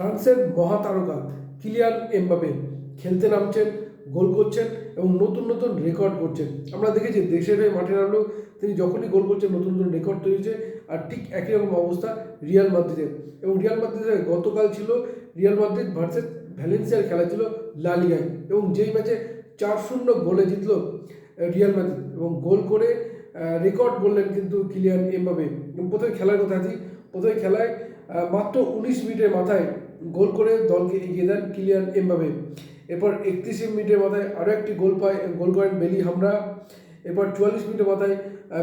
ফ্রান্সের মহাতারকা Kylian Mbappe খেলতে নামছেন, গোল করছেন এবং নতুন নতুন রেকর্ড করছেন আমরা দেখেছি দেশের হয়ে মাঠে নামলেও তিনি যখনই গোল করছেন, নতুন নতুন রেকর্ড তৈরি আর ঠিক একই রকম অবস্থা রিয়াল মাদ্রিদে। এবং রিয়াল মাদ্রিদে গতকাল ছিল রিয়াল মাদ্রিদ ভার্সেস ভ্যালেন্সিয়ার খেলা ছিল লা লিগায় এবং যেই ম্যাচে চার শূন্য গোলে জিতলো রিয়াল মাদ্রিদ। এবং গোল করে রেকর্ড বললেন কিন্তু কিলিয়ান এমবাবে এবং প্রথমে খেলার কথা আছি, প্রথমে খেলায় মাত্র উনিশ মিনিটের মাথায় গোল করে দলকে এগিয়ে দেন কিলিয়ান এমবাপে। এরপর একত্রিশে মিনিটের মাথায় আরও একটি গোল পায় গোল করেন বেলি হামরা। এরপর চুয়াল্লিশ মিনিটের মাথায়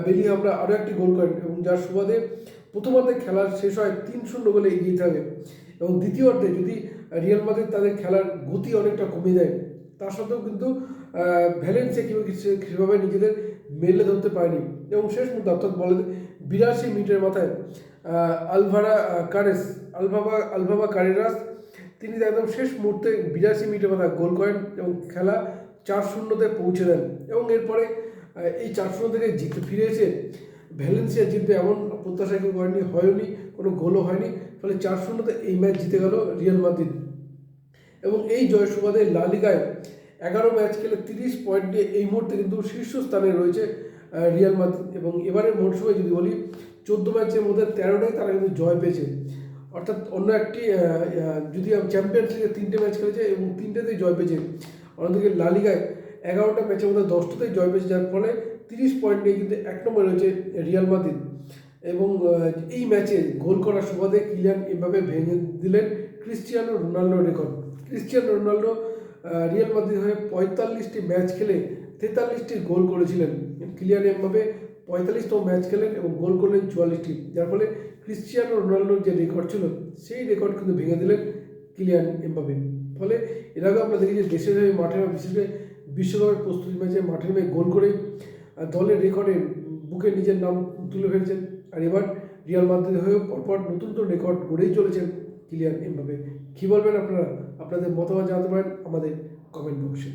বেলি হামরা আরও একটি গোল করেন এবং যার সুবাদে প্রথমার্ধে খেলার শেষ হয় তিন শূন্য গোলে এগিয়ে থাকে এবং দ্বিতীয়ার্ধে যদি রিয়াল মাদ্রিদ তাদের খেলার গতি অনেকটা কমে দেয় তা সত্ত্বেও কিন্তু আহ, ভ্যালেন্সিয়া কিংবা সেভাবে নিজেদের মেলে ধরতে পারেনি। এবং শেষ মুহূর্তে অর্থাৎ বলে বিরাশি মিনিটের মাথায় আলভারা কারেস, আলভাবা আলভাবা কারেরাস, তিনি একদম শেষ মুহূর্তে বিরাশি মিনিটের মাথায় গোল করেন এবং খেলা চার শূন্যতে পৌঁছে দেন। এবং এরপরে এই চার শূন্য থেকে জিতে ফিরে এসে ভ্যালেন্সিয়া জিতবে এমন প্রত্যাশা কেউ করেনি হয়নি, কোনো গোলও হয়নি। ফলে চার শূন্যতে এই ম্যাচ জিতে গেল রিয়াল মাদ্রিদ। এবং এই জয় সুবাদে লা লিগায় এগারো ম্যাচ খেলে তিরিশ পয়েন্ট নিয়ে এই মুহূর্তে কিন্তু শীর্ষস্থানে রয়েছে রিয়াল মাদ্রিদ। এবং এবারে মরশুমে যদি বলি চোদ্দ ম্যাচের মধ্যে তেরোটাই তারা কিন্তু জয় পেয়েছে। অর্থাৎ অন্য একটি যদি চ্যাম্পিয়ন্স লিগে তিনটে ম্যাচ খেলেছে এবং তিনটেতেই জয় পেয়েছে। অন্যদিকে লা লিগায় এগারোটা ম্যাচের মধ্যে দশটাতেই জয় পেয়েছে, যার ফলে তিরিশ পয়েন্ট নিয়ে কিন্তু এক নম্বরে রয়েছে রিয়াল মাদ্রিদ এবং এই ম্যাচে গোল করার সুবাদে কিলিয়ান এভাবে ভেঙে দিলেন Cristiano Ronaldo record Cristiano Ronaldo Real Madrid হয়ে পঁয়তাল্লিশটি ম্যাচ খেলে তেতাল্লিশটি গোল করেছিলেন। কিলিয়ান এমভাবে পঁয়তাল্লিশতম ম্যাচ খেলেন এবং গোল করলেন চুয়াল্লিশটি যার ফলে ক্রিস্টিয়ানো রোনাল্ডোর যে রেকর্ড ছিল, সেই রেকর্ড কিন্তু ভেঙে দিলেন কিলিয়ান এমবাবে ফলে এর আগে আমরা দেখি যে দেশের হয়ে মাঠে বিশেষ করে বিশ্বকাপের প্রস্তুতি ম্যাচে মাঠের হয়ে গোল করে দলের রেকর্ডে বুকে নিজের নাম তুলে ফেলছেন। আর এবার রিয়াল মাদ্রিদ হয়েও পরপর নতুন নতুন রেকর্ড গড়েই চলেছেন কিলিয়ান এমবাবে কী বলবেন আপনারা? আপনাদের মতামত জানাতে পারেন আমাদের কমেন্ট বক্সে